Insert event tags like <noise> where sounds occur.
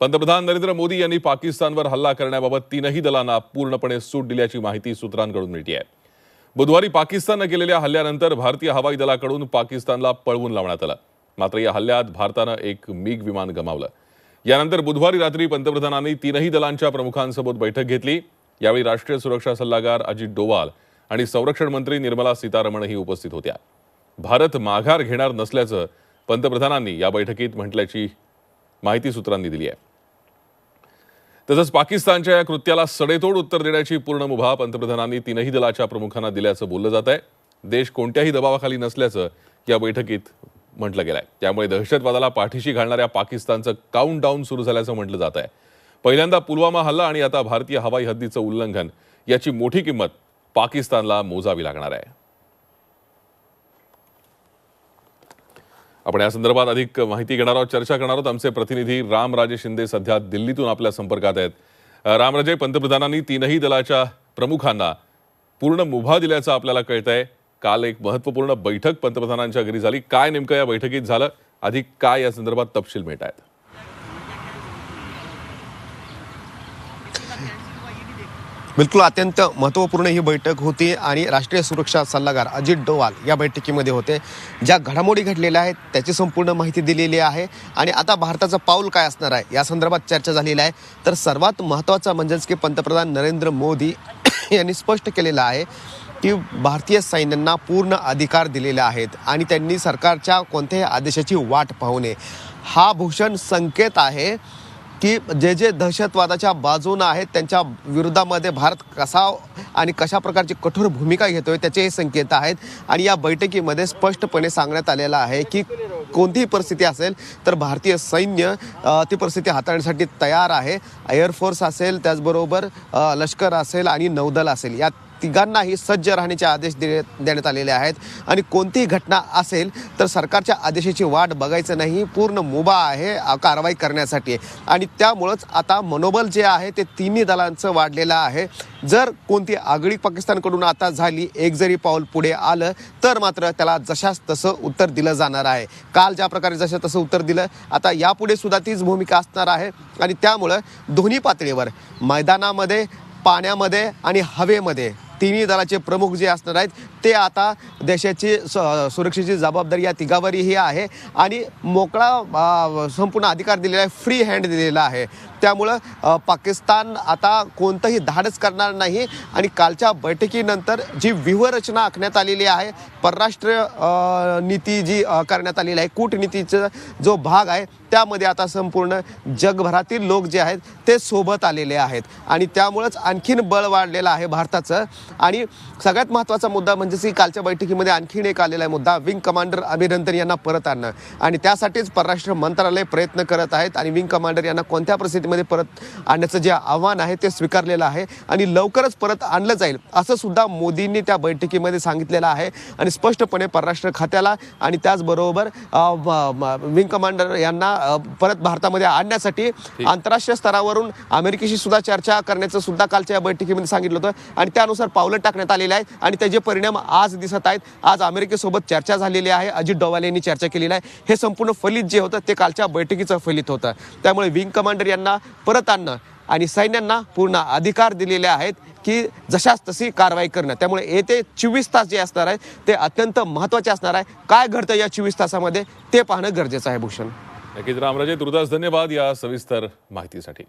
पंतप्रधान नरेंद्र मोदी यांनी पाकिस्तानवर हल्ला करण्याबाबत तीनही दलांना पूर्णपणे सूट दिल्याची माहिती सूत्रांकडून मिळते आहे. बुधवारी पाकिस्ताननं केलेल्या हल्ल्यानंतर भारतीय हवाई दलाकडून पाकिस्तानला पळवून लावण्यात आलं. मात्र या हल्ल्यात भारतानं एक मिग विमान गमावलं. यानंतर बुधवारी रात्री पंतप्रधानांनी तीनही दलांच्या प्रमुखांसोबत बैठक घेतली. यावेळी राष्ट्रीय सुरक्षा सल्लागार अजित डोवाल आणि संरक्षण मंत्री निर्मला सीतारमणही उपस्थित होत्या. भारत माघार घेणार नसल्याचं पंतप्रधानांनी या बैठकीत म्हटल्याची माहिती सूत्रांनी दिली आहे. तसंच पाकिस्तानच्या या कृत्याला सडेतोड उत्तर देण्याची पूर्ण मुभा पंतप्रधानांनी तीनही दलाच्या प्रमुखांना दिल्याचं बोललं जात आहे. देश कोणत्याही दबावाखाली नसल्याचं या बैठकीत म्हटलं गेलं आहे त्यामुळे दहशतवादाला पाठीशी घालणाऱ्या पाकिस्तानचं काउंट डाऊन सुरू झाल्याचं म्हटलं जात आहे. पहिल्यांदा पुलवामा हल्ला आणि आता भारतीय हवाई हद्दीचं उल्लंघन याची मोठी किंमत पाकिस्तानला मोजावी लागणार आहे. आपण या संदर्भात अधिक माहिती घेणार आहोत चर्चा करणार आहोत. आमचे प्रतिनिधी रामराजे शिंदे सध्या दिल्लीतून आपल्या संपर्कात आहेत. रामराजे पंतप्रधानांनी तीनही दलाच्या प्रमुखांना पूर्ण मुभा दिल्याचं आपल्याला कळत आहे काल एक महत्त्वपूर्ण बैठक पंतप्रधानांच्या घरी झाली. काय नेमकं या बैठकीत झालं? अधिक काय या संदर्भात तपशील मिळत आहेत बिलकुल अत्यंत महत्त्वपूर्ण ही बैठक होती आणि राष्ट्रीय सुरक्षा सल्लागार अजित डोवाल या बैठकीमध्ये होते. ज्या घडामोडी घडलेल्या आहेत त्याची संपूर्ण माहिती दिलेली आहे. आणि आता भारताचं पाऊल काय असणार आहे या संदर्भात चर्चा झालेली आहे. तर सर्वात महत्त्वाचं म्हणजेच की पंतप्रधान नरेंद्र मोदी <coughs> यांनी स्पष्ट केलेलं आहे की भारतीय सैन्यांना पूर्ण अधिकार दिलेले आहेत आणि त्यांनी सरकारच्या कोणत्याही आदेशाची वाट पाहू नये. हा भूषण संकेत आहे की जे जे दहशतवादाच्या बाजूनं आहेत त्यांच्या विरोधामध्ये भारत कसा आणि कशा प्रकारची कठोर भूमिका घेतोय त्याचे हे संकेत आहेत. आणि या बैठकीमध्ये स्पष्टपणे सांगण्यात आलेलं आहे की कोणतीही परिस्थिती असेल तर भारतीय सैन्य ती परिस्थिती हाताळण्यासाठी तयार आहे. एअरफोर्स असेल त्याचबरोबर लष्कर असेल आणि नौदल असेल. या तिघांनाही सज्ज राहण्याचे आदेश देण्यात आलेले आहेत. आणि कोणतीही घटना असेल तर सरकारच्या आदेशाची वाट बघायचं नाही. पूर्ण मुभा आहे कारवाई करण्यासाठी. आणि त्यामुळंच आता मनोबल जे आहे ते तिन्ही दलांचं वाढलेलं आहे. जर कोणती आगळी पाकिस्तानकडून आता झाली एक जरी पाऊल पुढे आलं तर मात्र त्याला जशास तसं उत्तर दिलं जाणार आहे. काल ज्या प्रकारे जशा तसं उत्तर दिलं आता यापुढे सुद्धा तीच भूमिका असणार आहे. आणि त्यामुळं दोन्ही पातळीवर मैदानामध्ये पाण्यामध्ये आणि हवेमध्ये तिन्ही दलाचे प्रमुख जे असणार आहेत ते आता देशाची स- सुरक्षेची जबाबदारी या तिघावरही आहे. आणि मोकळा संपूर्ण अधिकार दिलेला आहे फ्री हँड दिलेला आहे. त्यामुळं पाकिस्तान आता कोणतंही धाडच करणार नाही. आणि कालच्या बैठकीनंतर जी व्यूहरचना आखण्यात आलेली आहे परराष्ट्र नीती जी करण्यात आलेली आहे कूटनीतीचा जो भाग आहे त्यामध्ये आता संपूर्ण जगभरातील लोक जे आहेत ते सोबत आलेले आहेत. आणि त्यामुळंच आणखीन बळ वाढलेलं आहे भारताचं. आणि सगळ्यात महत्त्वाचा मुद्दा म्हणजे की कालच्या बैठकीमध्ये आणखीन एक आलेला आहे मुद्दा विंग कमांडर अभिनंदन यांना परत आणणं. आणि त्यासाठीच परराष्ट्र मंत्रालय प्रयत्न करत आहेत आणि विंग कमांडर यांना कोणत्या परिस्थितीमध्ये परत आणण्याचं जे आव्हान आहे ते स्वीकारलेलं आहे आणि लवकरच परत आणलं जाईल असं सुद्धा मोदींनी त्या बैठकीमध्ये सांगितलेलं आहे. आणि स्पष्टपणे परराष्ट्र खात्याला आणि त्याचबरोबर विंग कमांडर यांना परत भारतामध्ये आणण्यासाठी आंतरराष्ट्रीय स्तरावरून अमेरिकेशी सुद्धा चर्चा करण्याचं सुद्धा कालच्या या बैठकीमध्ये सांगितलं होतं. आणि त्यानुसार पावलं टाकण्यात आलेली आहेत आणि त्याचे परिणाम आज दिसत आहेत. आज अमेरिकेसोबत चर्चा झालेली आहे. अजित डोवाल यांनी चर्चा केलेली आहे. हे संपूर्ण फलित जे होतं ते कालच्या बैठकीचं फलित होतं. त्यामुळे विंग कमांडर यांना परत आणणं आणि सैन्यांना पूर्ण अधिकार दिलेले आहेत की जशास तशी कारवाई करणं. त्यामुळे येते चोवीस तास जे असणार आहे ते अत्यंत महत्त्वाचे असणार आहे. काय घडतं या चोवीस तासामध्ये ते पाहणं गरजेचं आहे भूषण. नक्कीच रामराजे तुर्तास धन्यवाद या सविस्तर माहितीसाठी.